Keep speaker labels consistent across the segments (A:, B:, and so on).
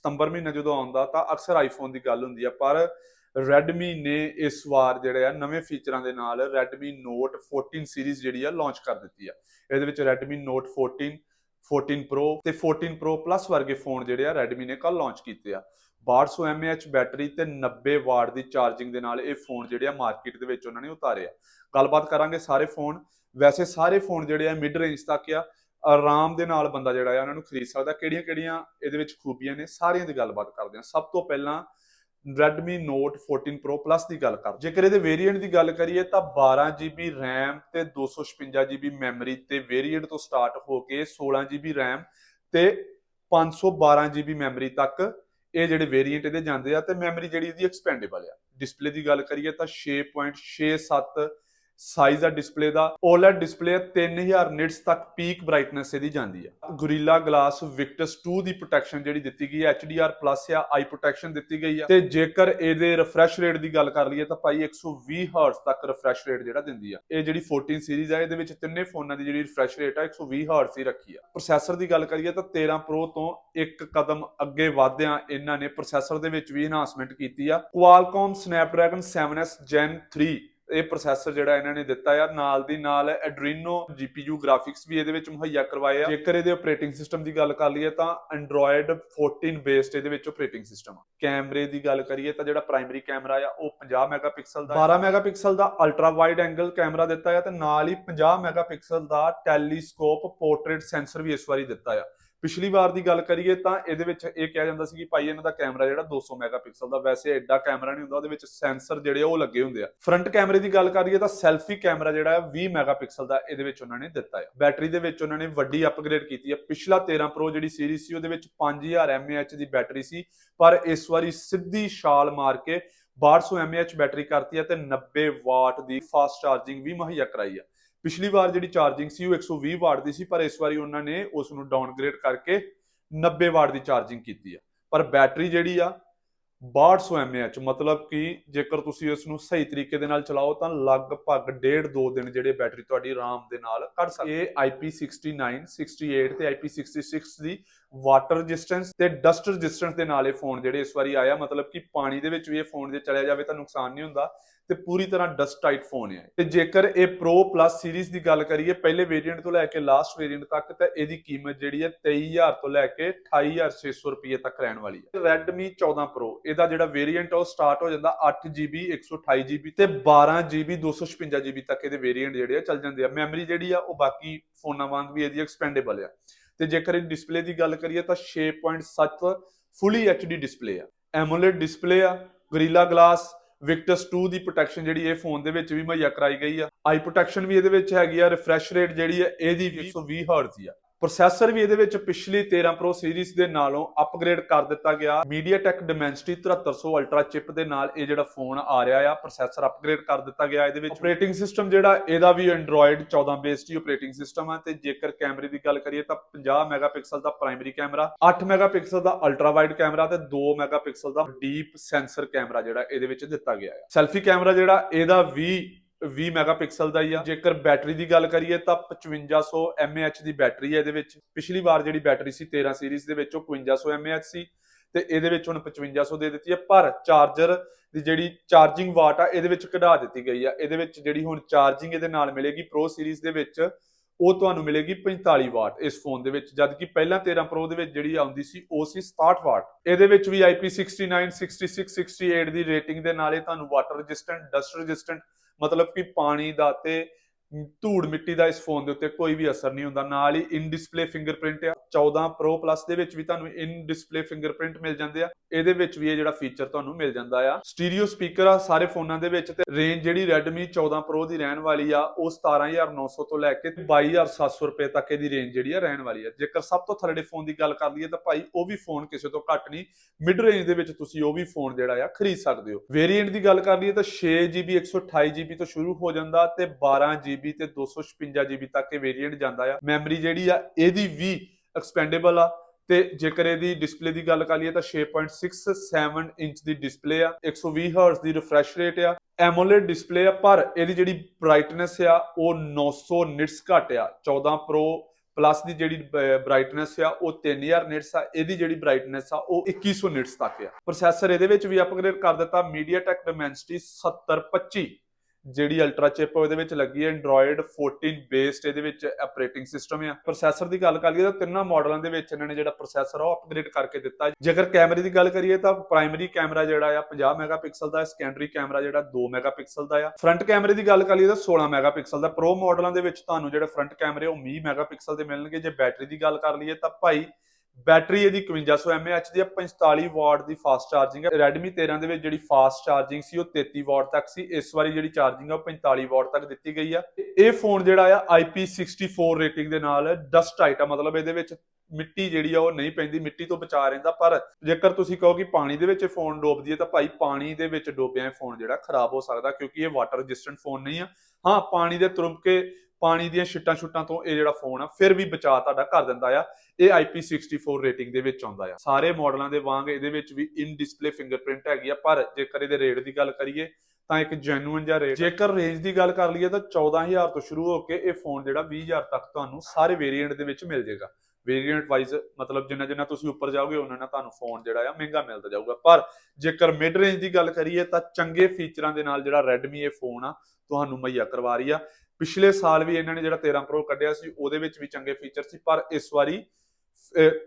A: ਸਤੰਬਰ ਮਹੀਨਾ ਜਦੋਂ ਆਉਂਦਾ ਤਾਂ ਅਕਸਰ ਆਈਫੋਨ ਦੀ ਗੱਲ ਹੁੰਦੀ ਆ, ਪਰ Redmi ਨੇ ਇਸ ਵਾਰ ਜਿਹੜੇ ਆ ਨਵੇਂ ਫੀਚਰਾਂ ਦੇ ਨਾਲ Redmi Note 14 ਸੀਰੀਜ਼ ਜਿਹੜੀ ਆ ਲਾਂਚ ਕਰ ਦਿੱਤੀ ਆ। ਇਹਦੇ ਵਿੱਚ Redmi Note 14 14 Pro ਤੇ 14 Pro Plus ਵਰਗੇ ਫੋਨ ਜਿਹੜੇ ਆ Redmi ਨੇ ਕੱਲ ਲਾਂਚ ਕੀਤੇ ਆ। 1200 mAh ਬੈਟਰੀ ਤੇ 90 ਵਾਟ ਦੀ ਚਾਰਜਿੰਗ ਦੇ ਨਾਲ ਇਹ ਫੋਨ ਜਿਹੜੇ ਆ ਮਾਰਕੀਟ ਦੇ ਵਿੱਚ ਉਹਨਾਂ ਨੇ ਉਤਾਰੇ ਆ। ਗੱਲਬਾਤ ਕਰਾਂਗੇ ਸਾਰੇ ਫੋਨ ਵੈਸੇ ਸਾਰੇ ਫੋਨ ਜਿਹੜੇ ਆ ਮਿਡ ਰੇਂਜ ਤੱਕ ਆ ਆਰਾਮ ਦੇ ਨਾਲ ਬੰਦਾ ਜਿਹੜਾ ਆ, ਉਹਨਾਂ ਨੂੰ ਖਰੀਦ ਸਕਦਾ। ਕਿਹੜੀਆਂ ਕਿਹੜੀਆਂ ਇਹਦੇ ਵਿੱਚ ਖੂਬੀਆਂ ਨੇ, ਸਾਰੀਆਂ ਦੀ ਗੱਲਬਾਤ ਕਰਦੇ ਹਾਂ। ਸਭ ਤੋਂ ਪਹਿਲਾਂ Redmi Note 14 Pro Plus ਦੀ ਗੱਲ ਕਰ ਜੇਕਰ ਇਹਦੇ ਵੇਰੀਐਂਟ ਦੀ ਗੱਲ ਕਰੀਏ, ਤਾਂ 12GB RAM ਤੇ 256GB ਮੈਮਰੀ ਤੇ ਵੇਰੀਐਂਟ ਤੋਂ ਸਟਾਰਟ ਹੋ ਕੇ 16GB RAM ਤੇ 512GB ਮੈਮਰੀ ਤੱਕ ਇਹ ਜਿਹੜੇ ਵੇਰੀਐਂਟ ਇਹਦੇ ਜਾਂਦੇ ਆ ਤੇ ਮੈਮਰੀ ਜਿਹੜੀ ਇਹਦੀ ਐਕਸਪੈਂਡੇਬਲ ਆ। ਡਿਸਪਲੇ ਦੀ ਗੱਲ ਕਰੀਏ ਤਾਂ 6.67 ਸਾਈਜ਼ ਆ ਡਿਸਪਲੇ ਦਾ OLED ਡਿਸਪਲੇ 3000 ਨਿਟਸ ਤੱਕ ਪੀਕ ਬ੍ਰਾਈਟਨੈਸ ਇਹਦੀ ਜਾਂਦੀ ਆ। ਗੁਰੀਲਾ ਗਲਾਸ ਵਿਕਟਸ 2 ਦੀ ਪ੍ਰੋਟੈਕਸ਼ਨ ਜਿਹੜੀ ਦਿੱਤੀ ਗਈ ਹੈ HDR ਪਲੱਸ ਆ ਆਈ ਪ੍ਰੋਟੈਕਸ਼ਨ ਦਿੱਤੀ ਗਈ ਆ। ਤੇ ਜੇਕਰ ਇਹਦੇ ਰਿਫਰੈਸ਼ ਰੇਟ ਦੀ ਗੱਲ ਕਰ ਲਈਏ ਤਾਂ ਭਾਈ 120 ਹਰਟਜ਼ ਤੱਕ ਰਿਫਰੈਸ਼ ਰੇਟ ਜਿਹੜਾ ਦਿੰਦੀ ਆ। ਇਹ ਜਿਹੜੀ 14 ਸੀਰੀਜ਼ ਆ, ਇਹਦੇ ਵਿੱਚ ਤਿੰਨੇ ਫੋਨਾਂ ਦੀ ਜਿਹੜੀ ਰਿਫਰੈਸ਼ ਰੇਟ ਆ 120 ਹਰਟਜ਼ ਹੀ ਰੱਖੀ ਆ। ਪ੍ਰੋਸੈਸਰ ਦੀ ਗੱਲ ਕਰੀਏ ਤਾਂ 13 Pro ਤੋਂ ਇੱਕ ਕਦਮ ਅੱਗੇ ਵਧਦਿਆਂ ਇਹਨਾਂ ਨੇ ਪ੍ਰੋਸੈਸਰ ਦੇ ਵਿੱਚ ਵੀ ਇਨਹਾਂਸਮੈਂਟ ਕੀਤੀ ਆ। Qualcomm Snapdragon 7s Gen 3 ਇਹ ਪ੍ਰੋਸੈਸਰ ਜਿਹੜਾ ਇਹਨਾਂ ਨੇ ਦਿੱਤਾ ਆ, ਨਾਲ ਦੀ ਨਾਲ Adreno GPU ਗ੍ਰਾਫਿਕਸ ਵੀ ਇਹਦੇ ਵਿੱਚ ਮੁਹੱਈਆ ਕਰਵਾਏ ਆ। ਜੇਕਰ ਇਹਦੇ ਆਪਰੇਟਿੰਗ ਸਿਸਟਮ ਦੀ ਗੱਲ ਕਰ ਲਈਏ ਤਾਂ Android 14 ਬੇਸਡ ਇਹਦੇ ਵਿੱਚ ਆਪਰੇਟਿੰਗ ਸਿਸਟਮ ਆ। ਕੈਮਰੇ ਦੀ ਗੱਲ ਕਰੀਏ ਤਾਂ ਜਿਹੜਾ ਪ੍ਰਾਇਮਰੀ ਕੈਮਰਾ ਆ, ਉਹ 50 ਮੈਗਾਪਿਕਸਲ ਦਾ 12 ਮੈਗਾਪਿਕਸਲ ਦਾ ਅਲਟਰਾ ਵਾਈਡ ਐਂਗਲ ਕੈਮਰਾ ਦਿੱਤਾ ਆ ਤੇ ਨਾਲ ਹੀ 50 ਮੈਗਾਪਿਕਸਲ ਦਾ ਟੈਲੀਸਕੋਪ ਪੋਰਟਰੇਟ ਸੈਂਸਰ ਵੀ ਇਸ ਵਾਰੀ ਦਿੱਤਾ ਆ। ਪਿਛਲੀ ਵਾਰ ਦੀ ਗੱਲ ਕਰੀਏ ਤਾਂ ਇਹਦੇ ਵਿੱਚ ਇਹ ਕਿਹਾ ਜਾਂਦਾ ਸੀ ਕਿ ਭਾਈ ਇਹਨਾਂ ਦਾ ਕੈਮਰਾ ਜਿਹੜਾ 200 ਮੈਗਾਪਿਕਸਲ ਦਾ, ਵੈਸੇ ਐਡਾ ਕੈਮਰਾ ਨਹੀਂ ਹੁੰਦਾ, ਉਹਦੇ ਵਿੱਚ ਸੈਂਸਰ ਜਿਹੜੇ ਉਹ ਲੱਗੇ ਹੁੰਦੇ ਆ। ਫਰੰਟ ਕੈਮਰੇ ਦੀ ਗੱਲ ਕਰੀਏ ਤਾਂ ਸੈਲਫੀ ਕੈਮਰਾ ਜਿਹੜਾ ਹੈ 20 ਮੈਗਾਪਿਕਸਲ ਦਾ ਇਹਦੇ ਵਿੱਚ ਉਹਨਾਂ ਨੇ ਦਿੱਤਾ ਹੈ। ਬੈਟਰੀ ਦੇ ਵਿੱਚ ਉਹਨਾਂ ਨੇ ਵੱਡੀ ਅਪਗ੍ਰੇਡ ਕੀਤੀ ਹੈ। ਪਿਛਲਾ 13 Pro ਜਿਹੜੀ ਸੀਰੀਜ਼ ਸੀ, ਉਹਦੇ ਵਿੱਚ 5000 mAh ਦੀ ਬੈਟਰੀ ਸੀ, ਪਰ ਇਸ ਵਾਰੀ ਸਿੱਧੀ ਛਾਲ ਮਾਰ ਕੇ 1200 mAh ਬੈਟਰੀ ਕਰਤੀ ਹੈ ਤੇ 90 ਵਾਟ ਦੀ ਫਾਸਟ ਚਾਰਜਿੰਗ ਵੀ ਮੁਹੱਈਆ ਕਰਾਈ ਹੈ। ਪਿਛਲੀ ਵਾਰ ਜਿਹੜੀ ਚਾਰਜਿੰਗ ਸੀ ਉਹ 120 ਵਾਟ ਦੀ ਸੀ, ਪਰ ਇਸ ਵਾਰੀ ਉਹਨਾਂ ਨੇ ਉਸ ਨੂੰ ਡਾਊਨਗ੍ਰੇਡ ਕਰਕੇ 90 ਵਾਟ ਦੀ ਚਾਰਜਿੰਗ ਕੀਤੀ ਆ। ਪਰ ਬੈਟਰੀ ਜਿਹੜੀ ਆ 6200 mAh ਮਤਲਬ ਕਿ ਜੇਕਰ ਤੁਸੀਂ ਇਸ ਨੂੰ ਸਹੀ ਤਰੀਕੇ ਦੇ ਨਾਲ ਚਲਾਓ ਤਾਂ ਲਗਭਗ 1.5 2 ਦਿਨ ਜਿਹੜੇ ਬੈਟਰੀ ਤੁਹਾਡੀ ਆਰਾਮ ਦੇ ਨਾਲ ਕੱਢ ਸਕਦੀ ਹੈ। ਇਹ IP69 68 ਤੇ IP66 ਦੀ ਵਾਟਰ ਰੈਜ਼ਿਸਟੈਂਸ ਤੇ ਡਸਟ ਰੈਜ਼ਿਸਟੈਂਸ ਦੇ ਨਾਲ ਇਹ ਫੋਨ ਜਿਹੜੇ ਇਸ ਵਾਰੀ ਆਇਆ। ਮਤਲਬ ਕਿ ਪਾਣੀ ਦੇ ਵਿੱਚ ਵੀ ਇਹ ਫੋਨ ਜੇ ਚਲਿਆ ਜਾਵੇ ਤਾਂ ਨੁਕਸਾਨ ਨਹੀਂ ਹੁੰਦਾ। ਤੇ ਪੂਰੀ ਤਰ੍ਹਾਂ ਡਸਟ ਟਾਈਟ ਫੋਨ ਹੈ ਤੇ ਜੇਕਰ ਇਹ Pro Plus ਸੀਰੀਜ਼ ਦੀ ਗੱਲ ਕਰੀਏ, ਪਹਿਲੇ ਵੇਰੀਐਂਟ ਤੋਂ ਲੈ ਕੇ ਲਾਸਟ ਵੇਰੀਐਂਟ ਤੱਕ ਤਾਂ ਇਹਦੀ ਕੀਮਤ ਜਿਹੜੀ ਹੈ 23000 ਤੋਂ ਲੈ ਕੇ 28600 ਰੁਪਏ ਤੱਕ ਰਹਿਣ ਵਾਲੀ ਹੈ Redmi 14 Pro, ਇਹਦਾ ਜਿਹੜਾ ਵੇਰੀਐਂਟ ਉਹ ਸਟਾਰਟ ਹੋ ਜਾਂਦਾ 8GB 128GB ਤੇ 12GB 256GB ਤੱਕ ਇਹਦੇ ਵੇਰੀਐਂਟ ਜਿਹੜੇ ਆ ਚੱਲ ਜਾਂਦੇ ਆ। ਮੈਮਰੀ ਜਿਹੜੀ ਆ ਉਹ ਬਾਕੀ ਫੋਨਾਂ ਵਾਂਗ ਵੀ ਇਹਦੀ ਐਕਸਪੈਂਡੇਬਲ ਆ। ਤੇ ਜੇਕਰ ਇਹ ਡਿਸਪਲੇ ਦੀ ਗੱਲ ਕਰੀਏ ਤਾਂ 6.7 ਫੁੱਲੀ HD ਡਿਸਪਲੇ ਆ। ਐਮੋਲੇਡ ਡਿਸਪਲੇ ਆ ਗਰੀਲਾ ਗਲਾਸ ਵਿਕਟਸ 2 ਦੀ ਪ੍ਰੋਟੈਕਸ਼ਨ ਜਿਹੜੀ ਇਹ ਫੋਨ ਦੇ ਵਿੱਚ ਵੀ ਮੁਹੱਈਆ ਕਰਾਈ ਗਈ ਆ। ਆਈ ਪ੍ਰੋਟੈਕਸ਼ਨ ਵੀ ਇਹਦੇ ਵਿੱਚ ਹੈਗੀ ਆ ਰਿਫਰੈਸ਼ ਰੇਟ ਜਿਹੜੀ ਹੈ ਇਹਦੀ ਵੀ 120 ਹਰਟਜ਼ ਆ। ਪ੍ਰੋਸੈਸਰ ਵੀ ਇਹਦੇ ਵਿੱਚ ਪਿਛਲੀ 13 Pro ਸੀਰੀਜ਼ ਦੇ ਨਾਲੋਂ ਅਪਗ੍ਰੇਡ ਕਰ ਦਿੱਤਾ ਗਿਆ। MediaTek Dimensity 7300 ਅਲਟਰਾ ਚਿਪ ਦੇ ਨਾਲ ਇਹ ਜਿਹੜਾ ਫੋਨ ਆ ਰਿਹਾ ਆ ਪ੍ਰੋਸੈਸਰ ਅਪਗ੍ਰੇਡ ਕਰ ਦਿੱਤਾ ਗਿਆ ਇਹਦੇ ਵਿੱਚ। ਆਪਰੇਟਿੰਗ ਸਿਸਟਮ ਜਿਹੜਾ ਇਹਦਾ ਵੀ Android 14 ਬੇਸਡ ਹੀ ਆਪਰੇਟਿੰਗ ਸਿਸਟਮ ਆ ਤੇ ਜੇਕਰ ਕੈਮਰੇ ਦੀ ਗੱਲ ਕਰੀਏ ਤਾਂ 50 ਮੈਗਾਪਿਕਸਲ ਦਾ ਪ੍ਰਾਇਮਰੀ ਕੈਮਰਾ 8 ਮੈਗਾਪਿਕਸਲ ਦਾ ਅਲਟਰਾ ਵਾਈਡ ਕੈਮਰਾ ਤੇ 2 ਮੈਗਾਪਿਕਸਲ ਦਾ ਡੀਪ ਸੈਂਸਰ ਕੈਮਰਾ ਜਿਹੜਾ ਇਹਦੇ ਵਿੱਚ ਦਿੱਤਾ ਗਿਆ ਹੈ ਸੈਲਫੀ ਕੈਮਰਾ ਜਿਹੜਾ ਇਹਦਾ ਵੀ 20 ਮੈਗਾਪਿਕਸਲ ਦਾ ਹੀ ਆ। ਜੇਕਰ ਬੈਟਰੀ ਦੀ ਗੱਲ ਕਰੀਏ ਤਾਂ 5500 mAh ਦੀ ਬੈਟਰੀ ਹੈ ਇਹਦੇ ਵਿੱਚ। ਪਿਛਲੀ ਵਾਰ ਜਿਹੜੀ ਬੈਟਰੀ ਸੀ 13 ਸੀਰੀਜ਼ ਦੇ ਵਿੱਚ, ਉਹ 5500 mAh ਸੀ ਤੇ ਇਹਦੇ ਵਿੱਚ ਹੁਣ 5500 ਦੇ ਦਿੱਤੀ ਹੈ ਪਰ ਚਾਰਜਰ ਦੀ ਜਿਹੜੀ ਚਾਰਜਿੰਗ ਵਾਟ ਆ, ਇਹਦੇ ਵਿੱਚ ਕਢਾ ਦਿੱਤੀ ਗਈ ਆ। ਇਹਦੇ ਵਿੱਚ ਜਿਹੜੀ ਹੁਣ ਚਾਰਜਿੰਗ ਇਹਦੇ ਨਾਲ ਮਿਲੇਗੀ ਪ੍ਰੋ ਸੀਰੀਜ਼ ਦੇ ਵਿੱਚ, ਉਹ ਤੁਹਾਨੂੰ ਮਿਲੇਗੀ 45 ਵਾਟ ਇਸ ਫੋਨ ਦੇ ਵਿੱਚ। ਜਦ ਕਿ ਪਹਿਲਾਂ 13 ਪ੍ਰੋ ਦੇ ਵਿੱਚ ਜਿਹੜੀ ਆਉਂਦੀ ਸੀ, ਉਹ ਸੀ 67 ਵਾਟ ਇਹਦੇ ਵਿੱਚ ਵੀ IP69 66 68 ਦੀ ਰੇਟਿੰਗ ਦੇ ਨਾਲ ਇਹ ਤੁਹਾਨੂੰ ਵਾਟਰ ਰੈਜ਼ਿਸਟੈਂਟ ਡਸਟ ਰੈਜ਼ਿਸਟੈਂਟ ਮਤਲਬ ਕਿ ਪਾਣੀ ਦਾ ਤੇ ਧੂੜ ਮਿੱਟੀ ਦਾ ਇਸ ਫੋਨ ਦੇ ਉੱਤੇ ਕੋਈ ਵੀ ਅਸਰ ਨਹੀਂ ਹੁੰਦਾ। ਨਾਲ ਹੀ ਇਨ ਡਿਸਪਲੇ ਫਿੰਗਰਪ੍ਰਿੰਟ ਆ। 14 Pro Plus ਦੇ ਵਿੱਚ ਵੀ ਤੁਹਾਨੂੰ ਇਨ ਡਿਸਪਲੇ ਫਿੰਗਰਪ੍ਰਿੰਟ ਮਿਲ ਜਾਂਦੇ ਆ। ਇਹਦੇ ਵਿੱਚ ਵੀ ਇਹ ਜਿਹੜਾ ਫੀਚਰ ਤੁਹਾਨੂੰ ਮਿਲ ਜਾਂਦਾ ਆ। ਸਟੀਰੀਓ ਸਪੀਕਰ ਆ ਸਾਰੇ ਫੋਨਾਂ ਦੇ ਵਿੱਚ ਤੇ ਰੇਂਜ ਜਿਹੜੀ Redmi 14 Pro ਦੀ ਰਹਿਣ ਵਾਲੀ ਆ, ਉਹ 17900 ਤੋਂ ਲੈ ਕੇ 22700 ਰੁਪਏ ਤੱਕ ਇਹਦੀ ਰੇਂਜ ਜਿਹੜੀ ਆ ਰਹਿਣ ਵਾਲੀ ਆ। ਜੇਕਰ ਸਭ ਤੋਂ ਥਰੜੇ ਫੋਨ ਦੀ ਗੱਲ ਕਰ ਲਈਏ ਤਾਂ ਭਾਈ ਉਹ ਵੀ ਫੋਨ ਕਿਸੇ ਤੋਂ ਘੱਟ ਨਹੀਂ ਮਿਡ ਰੇਂਜ ਦੇ ਵਿੱਚ ਤੁਸੀਂ ਉਹ ਵੀ ਫੋਨ ਜਿਹੜਾ ਆ ਖਰੀਦ ਸਕਦੇ ਹੋ। ਵੇਰੀਐਂਟ ਦੀ ਗੱਲ ਕਰ ਲਈਏ ਤਾਂ 6GB 128GB ਤੋਂ ਸ਼ੁਰੂ ਹੋ ਜਾਂਦਾ ਤੇ 12GB ਤੇ 256GB ਤੱਕ ਇਹ ਵੇਰੀਐਂਟ ਜਾਂਦਾ ਆ। ਮੈਮਰੀ ਜਿਹੜੀ ਆ, ਇਹਦੀ ਵੀ ਐਕਸਪੈਂਡੇਬਲ ਆ। ਤੇ ਜੇਕਰ ਇਹਦੀ ਡਿਸਪਲੇ ਦੀ ਗੱਲ ਕਰ ਲਈਏ ਤਾਂ 6.67 ਇੰਚ ਦੀ ਡਿਸਪਲੇ ਆ। 120 ਹਰਟਜ਼ ਦੀ ਰਿਫਰੈਸ਼ ਰੇਟ ਆ। ਐਮੋਲੇਡ ਡਿਸਪਲੇ ਆ, ਪਰ ਇਹਦੀ ਜਿਹੜੀ ਬ੍ਰਾਈਟਨੈਸ ਆ, ਉਹ 900 ਨਿਟਸ ਘੱਟ ਆ। 14 Pro ਪਲੱਸ ਦੀ ਜਿਹੜੀ ਬ੍ਰਾਈਟਨੈਸ ਆ, ਉਹ 3000 ਨਿਟਸ ਆ। ਇਹਦੀ ਜਿਹੜੀ ਬ੍ਰਾਈਟਨੈਸ ਆ, ਉਹ 2100 ਨਿਟਸ ਤੱਕ ਆ। ਪ੍ਰੋਸੈਸਰ ਇਹਦੇ ਵਿੱਚ ਵੀ ਅਪਗ੍ਰੇਡ ਕਰ ਦਿੱਤਾ। MediaTek Dimensity 7025 ਜਿਹੜੀ ਅਲਟਰਾ ਚਿਪ ਉਹਦੇ ਵਿੱਚ ਲੱਗੀ ਹੈ Android 14 ਬੇਸਡ ਇਹਦੇ ਵਿੱਚ ਆਪਰੇਟਿੰਗ ਸਿਸਟਮ ਆ। ਪ੍ਰੋਸੈਸਰ ਦੀ ਗੱਲ ਕਰ ਲਈਏ ਤਾਂ ਤਿੰਨਾਂ ਮਾਡਲਾਂ ਦੇ ਵਿੱਚ ਇਹਨਾਂ ਨੇ ਜਿਹੜਾ ਪ੍ਰੋਸੈਸਰ ਆ ਉਹ ਅਪਗ੍ਰੇਡ ਕਰਕੇ ਦਿੱਤਾ। ਜੇਕਰ ਕੈਮਰੇ ਦੀ ਗੱਲ ਕਰੀਏ ਤਾਂ ਪ੍ਰਾਇਮਰੀ ਕੈਮਰਾ ਜਿਹੜਾ ਆ 50 ਮੈਗਾਪਿਕਸਲ ਦਾ ਸੈਕੰਡਰੀ ਕੈਮਰਾ ਜਿਹੜਾ 2 ਮੈਗਾਪਿਕਸਲ ਦਾ ਆ। ਫਰੰਟ ਕੈਮਰੇ ਦੀ ਗੱਲ ਕਰ ਲਈਏ ਤਾਂ 16 ਮੈਗਾਪਿਕਸਲ ਦਾ। ਪ੍ਰੋ ਮਾਡਲਾਂ ਦੇ ਵਿੱਚ ਤੁਹਾਨੂੰ ਜਿਹੜੇ ਫਰੰਟ ਕੈਮਰੇ ਉਹ 20 ਮੈਗਾਪਿਕਸਲ ਦੇ ਮਿਲਣਗੇ। ਜੇ ਬੈਟਰੀ ਦੀ ਗੱਲ ਕਰ ਲਈਏ ਤਾਂ ਭਾਈ ਬੈਟਰੀ ਇਹਦੀ 5100 mAh ਦੀ ਆ 45 ਵਾਟ ਦੀ ਫਾਸਟ ਚਾਰਜਿੰਗ ਹੈ। Redmi 13 ਦੇ ਵਿੱਚ ਜਿਹੜੀ ਫਾਸਟ ਚਾਰਜਿੰਗ ਸੀ, ਉਹ 33 ਵਾਟ ਤੱਕ ਸੀ। ਇਸ ਵਾਰੀ ਜਿਹੜੀ ਚਾਰਜਿੰਗ ਆ, ਉਹ 45 ਵਾਟ ਤੱਕ ਦਿੱਤੀ ਗਈ ਆ। ਇਹ ਫੋਨ ਜਿਹੜਾ ਆ IP64 ਰੇਟਿੰਗ ਦੇ ਨਾਲ ਡਸਟ ਟਾਈਟ ਆ, ਮਤਲਬ ਇਹਦੇ ਵਿੱਚ ਮਿੱਟੀ ਜਿਹੜੀ ਆ, ਉਹ ਨਹੀਂ ਪੈਂਦੀ, ਮਿੱਟੀ ਤੋਂ ਬਚਾ ਰਹਿੰਦਾ। ਪਰ ਜੇਕਰ ਤੁਸੀਂ ਕਹੋ ਕਿ ਪਾਣੀ ਦੇ ਵਿੱਚ ਫੋਨ ਡੋਬਦੀ ਹੈ, ਤਾਂ ਭਾਈ ਪਾਣੀ ਦੇ ਵਿੱਚ ਡੋਬਿਆ ਇਹ ਫੋਨ ਜਿਹੜਾ ਖਰਾਬ ਹੋ ਸਕਦਾ, ਕਿਉਂਕਿ ਇਹ ਵਾਟਰ ਰੈਜ਼ਿਸਟੈਂਟ ਫੋਨ ਨਹੀਂ ਆ। ਹਾਂ, ਪਾਣੀ ਦੇ ਤੁਰਮਕੇ ਪਾਣੀ ਦੀਆਂ ਛਿੱਟਾਂ ਛੁੱਟਾਂ ਤੋਂ ਇਹ ਜਿਹੜਾ ਫੋਨ ਆ, ਫਿਰ ਵੀ ਬਚਾ ਤੁਹਾਡਾ ਕਰ ਦਿੰਦਾ ਆ। ਇਹ IP64 ਰੇਟਿੰਗ ਦੇ ਵਿੱਚ ਆਉਂਦਾ ਆ। ਸਾਰੇ ਮਾਡਲਾਂ ਦੇ ਵਾਂਗ ਇਹਦੇ ਵਿੱਚ ਵੀ ਇਨ ਡਿਸਪਲੇ ਫਿੰਗਰਪ੍ਰਿੰਟ ਹੈਗੀ ਆ, ਪਰ ਜੇਕਰ ਇਹਦੇ ਰੇਟ ਦੀ ਗੱਲ ਕਰੀਏ, ਤਾਂ ਇੱਕ ਜੈਨੂਇਨ ਜਿਹਾ ਰੇਟ ਜੇਕਰ ਰੇਂਜ ਦੀ ਗੱਲ ਕਰ ਲਈਏ, ਤਾਂ 14000 ਤੋਂ ਸ਼ੁਰੂ ਹੋ ਕੇ ਇਹ ਫੋਨ ਜਿਹੜਾ 20000 ਤੱਕ ਤੁਹਾਨੂੰ ਸਾਰੇ ਵੇਰੀਐਂਟ ਦੇ ਵਿੱਚ ਮਿਲ ਜਾਏਗਾ। ਵੇਰੀਐਂਟ ਵਾਈਜ਼ ਮਤਲਬ ਜਿੰਨਾ ਜਿੰਨਾ ਤੁਸੀਂ ਉੱਪਰ ਜਾਓਗੇ ਉਹਨਾਂ ਨਾਲ ਤੁਹਾਨੂੰ ਫੋਨ ਜਿਹੜਾ ਆ ਮਹਿੰਗਾ ਮਿਲਦਾ ਜਾਊਗਾ। ਪਰ ਜੇਕਰ ਮਿਡ ਰੇਂਜ ਦੀ ਗੱਲ ਕਰੀਏ, ਤਾਂ ਚੰਗੇ ਫੀਚਰਾਂ ਦੇ ਨਾਲ ਜਿਹੜਾ Redmi ਇਹ ਫੋਨ ਆ, ਤੁਹਾਨੂੰ ਮੁਹੱਈਆ ਕਰਵਾ ਰਹੀ ਆ। ਪਿਛਲੇ ਸਾਲ ਵੀ ਇਹਨਾਂ ਨੇ ਜਿਹੜਾ 13 Pro ਕੱਢਿਆ ਸੀ, ਉਹਦੇ ਵਿੱਚ ਵੀ ਚੰਗੇ ਫੀਚਰ ਸੀ, ਪਰ ਇਸ ਵਾਰੀ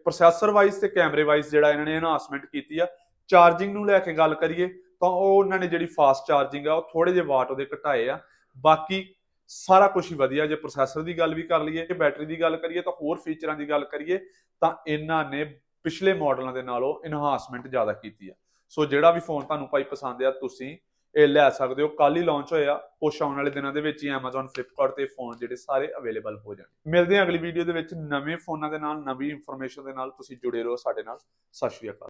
A: ਪ੍ਰੋਸੈਸਰ ਵਾਈਜ਼ ਤੇ ਕੈਮਰੇ ਵਾਈਜ਼ ਜਿਹੜਾ ਇਹਨਾਂ ਨੇ ਐਨਹਾਂਸਮੈਂਟ ਕੀਤੀ ਆ ਚਾਰਜਿੰਗ ਨੂੰ ਲੈ ਕੇ ਗੱਲ ਕਰੀਏ, ਤਾਂ ਉਹ ਉਹਨਾਂ ਨੇ ਜਿਹੜੀ ਫਾਸਟ ਚਾਰਜਿੰਗ ਆ, ਉਹ ਥੋੜੇ ਜਿਹੇ ਵਾਟ ਉਹਦੇ ਘਟਾਏ ਆ, ਬਾਕੀ ਸਾਰਾ ਕੁਝ ਹੀ ਵਧੀਆ, ਜੇ ਪ੍ਰੋਸੈਸਰ ਦੀ ਗੱਲ ਵੀ ਕਰ ਲਈਏ ਤੇ ਬੈਟਰੀ ਦੀ ਗੱਲ ਕਰੀਏ, ਤਾਂ ਹੋਰ ਫੀਚਰਾਂ ਦੀ ਗੱਲ ਕਰੀਏ, ਤਾਂ ਇਹਨਾਂ ਨੇ ਪਿਛਲੇ ਮਾਡਲਾਂ ਦੇ ਨਾਲੋਂ ਇਨਹਾਂਸਮੈਂਟ ਜ਼ਿਆਦਾ ਕੀਤੀ ਆ। ਸੋ ਜਿਹੜਾ ਵੀ ਫੋਨ ਤੁਹਾਨੂੰ ਭਾਈ ਪਸੰਦ ਆ, ਤੁਸੀਂ ਇਹ ਲੈ ਸਕਦੇ ਹੋ। ਕੱਲ ਹੀ ਲਾਂਚ ਹੋਇਆ। ਕੁਛ ਆਉਣ ਵਾਲੇ ਦਿਨਾਂ ਦੇ ਵਿੱਚ ਹੀ Amazon, Flipkart ਤੇ ਫੋਨ ਜਿਹੜੇ ਸਾਰੇ ਅਵੇਲੇਬਲ ਹੋ ਜਾਣਗੇ ਮਿਲਦੇ ਹਾਂ ਅਗਲੀ ਵੀਡੀਓ ਦੇ ਵਿੱਚ। ਨਵੇਂ ਫੋਨਾਂ ਦੇ ਨਾਲ, ਨਵੀਂ ਇਨਫੋਰਮੇਸ਼ਨ ਦੇ ਨਾਲ ਤੁਸੀਂ ਜੁੜੇ ਰਹੋ ਸਾਡੇ ਨਾਲ। ਸਤਿ ਸ਼੍ਰੀ ਅਕਾਲ।